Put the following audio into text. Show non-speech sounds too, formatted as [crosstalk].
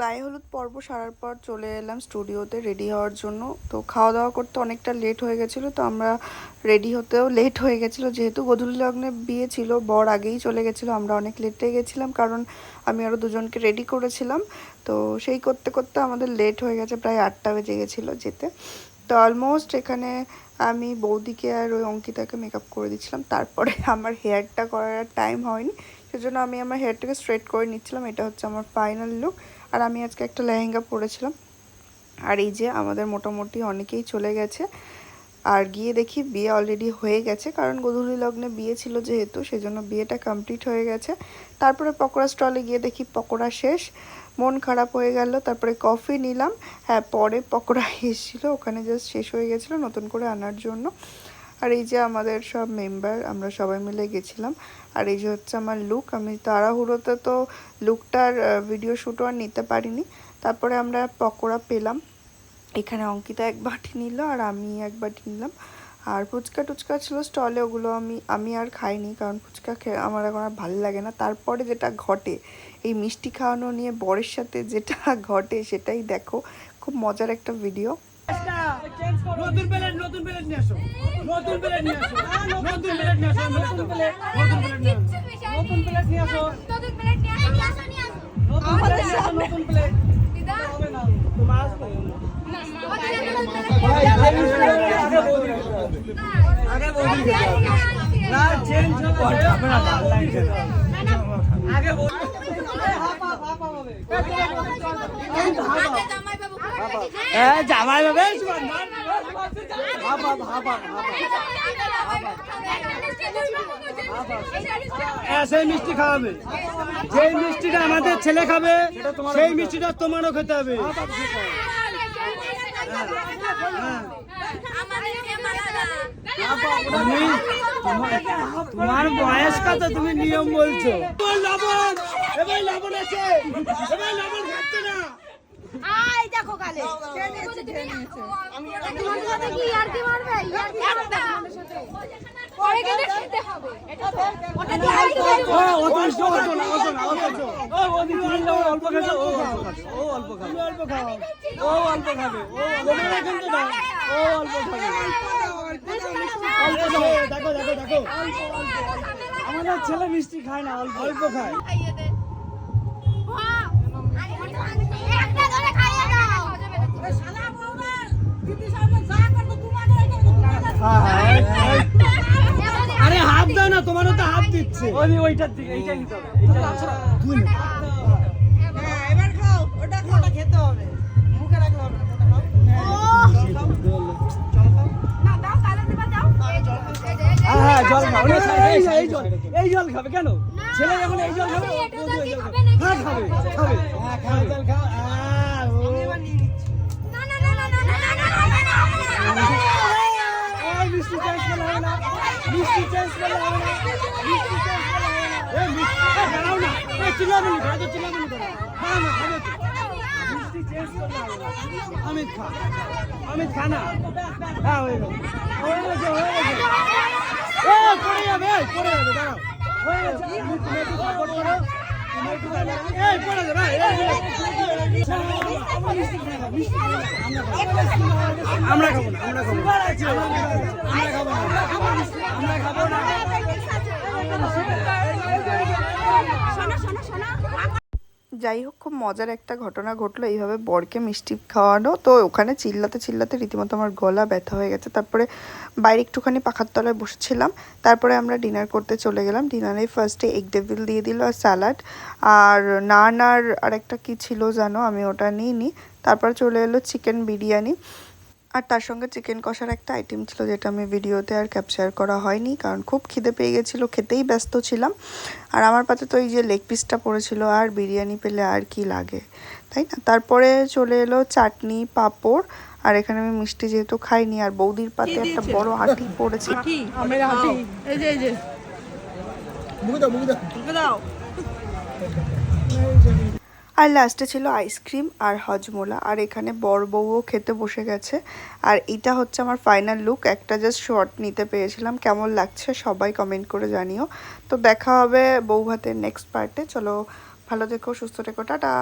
গায়ে হলুদ পর্ব সারার পর চলে এলাম স্টুডিওতে রেডি হওয়ার জন্য। তো খাওয়া দাওয়া করতে অনেকটা লেট হয়ে গেছিল, তো আমরা রেডি হতেও লেট হয়ে গেছিল। যেহেতু গধূলি লগ্নে বিয়ে ছিল, বর আগেই চলে গেছিল, আমরা অনেক লেটে গেছিলাম কারণ আমি আরও দুজনকে রেডি করেছিলাম। তো সেই করতে করতে আমাদের লেট হয়ে গেছে, প্রায় আটটা বেজে গেছিল যেতে। তো অলমোস্ট এখানে আমি বৌদিকে আর ওই অঙ্কিতাকে মেকআপ করে দিচ্ছিলাম। তারপরে আমার হেয়ারটা করার টাইম হয়নি, সেজন্য আমি আমার হেয়ারটাকে স্ট্রেট করে নিচ্ছিলাম। এটা হচ্ছে আমার ফাইনাল লুক আর আমি আজকে একটা লেহেঙ্গা পরেছিলাম। আর এই যে আমাদের মোটামুটি অনেকেই চলে গেছে। আর গিয়ে দেখি বিয়ে অলরেডি হয়ে গেছে। কারণ গধূলি লগ্নে বিয়ে ছিল যেহেতু, সেজন্য বিয়েটা কমপ্লিট হয়ে গেছে। তারপরে পকোড়া স্টলে গিয়ে দেখি পকোড়া শেষ। মন খারাপ হয়ে গেল, তারপরে কফি নিলাম। হ্যাঁ পরে পকোড়া [laughs] এসেছিল, ওখানে জাস্ট শেষ হয়ে গেছিল নতুন করে আনার জন্য। আর এই যে আমাদের সব মেম্বার আমরা সবাই মিলে গেছিলাম। আর এই যে হচ্ছে আমার লুক আমি তাড়াহুড়োতে তো লুকটার ভিডিও শ্যুটও আর নিতে পারিনি। তারপরে আমরা পকোড়া পেলাম। এখানে অঙ্কিতা এক বাটি নিল আর আমি এক বাটি নিলাম। আর ফুচকা টুচকা ছিল স্টলে ওগুলো আমি আমি আর খাইনি কারণ ফুচকা খেয়ে আমার এখন আর ভালো লাগে না। তারপরে যেটা ঘটে, এই মিষ্টি খাওয়ানো নিয়ে বরের সাথে যেটা [laughs] ঘটে সেটাই দেখো। খুব মজার একটা ভিডিও নতুন প্লেট নতুন প্লেট নিয়ে আসো নতুন প্লেট নিয়ে আসো নতুন প্লেট নিয়ে আসো নতুন প্লেট নতুন প্লেট নিয়ে আসো নতুন প্লেট নিয়ে আসো নতুন প্লেট নিয়ে আসো নতুন প্লেট হবে না তোমার আসবে ভাই আগে বৌদি আগে বৌদি না চেঞ্জ হবে আপনারা ভালো লাগছে আগে বৌদি হাপা হাপা হবে হ্যাঁ জামাই সেই মিষ্টি খাওয়াবে। যেই মিষ্টিটা আমাদের ছেলে খাবে, সেই মিষ্টিটা তোমারও খেতে হবে। তোমার বয়স কত তুমি নিয়ম বলছো? লবণ এবার লবণ আছে। এবার লবণ ও ও দেখো দেখো। দেখো আমাদের ছেলে মিষ্টি খায় না অল্প। অল্প খায়। আরে হাত দাও না তোমারও তো হাত দিচ্ছে। ওই ওইটার দিকে এইটা নিতে হবে এইটা আচ্ছা দুই হ্যাঁ এবার খাও ওটা খাও। খেতে হবে। মুখে রাখলে হবে এই জল খাবে। কেন? ছেলে যখন এই জল খাবে খাবে হ্যাঁ, খাবে। খাবে। হ্যাঁ, অমিত খা অমিত খা হ্যাঁ হয়ে গেল হয়ে গেছে হয়ে গেছে পড়ে যাবে পড়ে যাবে দাঁড়াও হয়ে গেছে তুমি একটু সাপোর্ট করো তুমি একটু এই পড়ে যাবে এই, এই, এই। মিষ্টি খাই না, মিষ্টি খাই না, আমরা খাব না আমরা খাব না। আমরা খাব না। আমরা খাব না। যাই হোক, খুব মজার একটা ঘটনা ঘটলো। এইভাবে বরকে মিষ্টি খাওয়ানো, তো ওখানে চিল্লাতে চিল্লাতে রীতিমতো আমার গলা ব্যথা হয়ে গেছে। তারপরে বাইরে একটুখানি পাখার তলায় বসেছিলাম। তারপরে আমরা ডিনার করতে চলে গেলাম। ডিনারে ফার্স্টে এগ ডেভিল দিয়ে দিল আর স্যালাড আর নান আর আরেকটা কী ছিল জানো? আমি ওটা নিই নিইনি। তারপর চলে এলো চিকেন বিরিয়ানি। আর তার সঙ্গে চিকেন কষার একটা আইটেম ছিল যেটা আমি ভিডিওতে আর ক্যাপচার করা হয়নি কারণ খুব খিদে পেয়ে গেছিল খেতেই ব্যস্ত ছিলাম। আর আমার পাতে তো এই যে লেগ পিসটা পড়েছিল আর বিরিয়ানি পেলে আর কি লাগে তাই না? তারপরে চলে এলো চাটনি পাঁপড় আর এখানে আমি মিষ্টি যেহেতু খাইনি আর বৌদির পাতে একটা বড় আটি পড়েছে। এই যে এই যে। দাও মুখে দাও। মুখে দাও। আর লাস্টে ছিল আইসক্রিম আর হজমোলা, আর এখানে বড় বউও খেতে বসে গেছে। আর এটা হচ্ছে আমার ফাইনাল লুক একটা জাস্ট শর্ট নিতে পেরেছিলাম। কেমন লাগছে সবাই কমেন্ট করে জানিও। তো দেখা হবে বউ ভাতের নেক্সট পার্টে চলো, ভালো থেকো, সুস্থ থেকো, টাটা!